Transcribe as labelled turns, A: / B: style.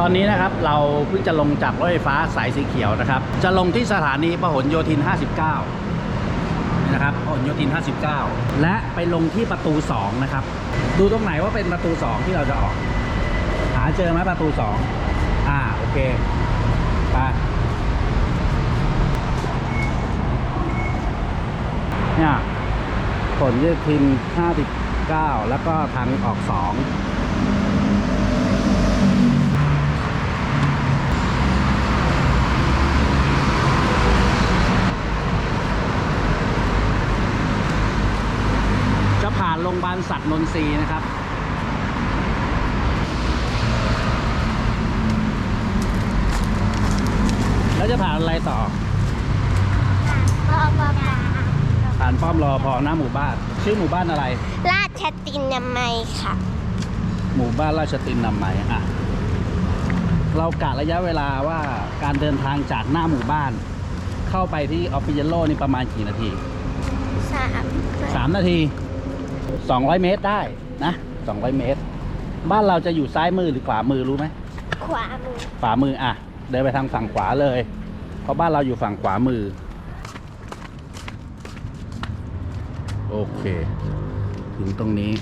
A: ตอนนี้นะครับเราเพิ่งจะลงจากรถไฟฟ้าสายสีเขียวนะครับ จะลงที่สถานีพหลโยธิน 59 นะครับพหลโยธิน 59 และไปลงที่ประตู 2 นะครับ ดูตรงไหนว่าเป็นประตู 2 ที่เราจะออก หาเจอไหมประตู 2 อ่าโอเคไปเนี่ยผลโยธิน 59 แล้วก็ทางออก 2 จะ ผ่านโรงพยาบาลสัตว์นนทรีย์นะครับแล้วจะผ่านอะไรต่อ
B: ปอปอปา
A: ผ่านป้อมรอพอหน้าหมู่บ้าน ชื่อหมู่บ้านอะไร
B: ราชตินามัยค่ะ
A: หมู่บ้านราชตินนำไหมอะ เรากะระยะเวลาว่าการเดินทางจากหน้าหมู่บ้าน เข้าไปที่ออฟฟิเยโลนี่ประมาณกี่นาที
B: สาม
A: สามนาที 200 เมตรได้นะ 200 เมตร บ้านเราจะอยู่ซ้ายมือหรือขวามือรู้ไหม
B: ขวามือ
A: ขวามืออะ เดินไปทางฝั่งขวาเลย เพราะบ้านเราอยู่ฝั่งขวามือ โอเค ถึงตรงนี้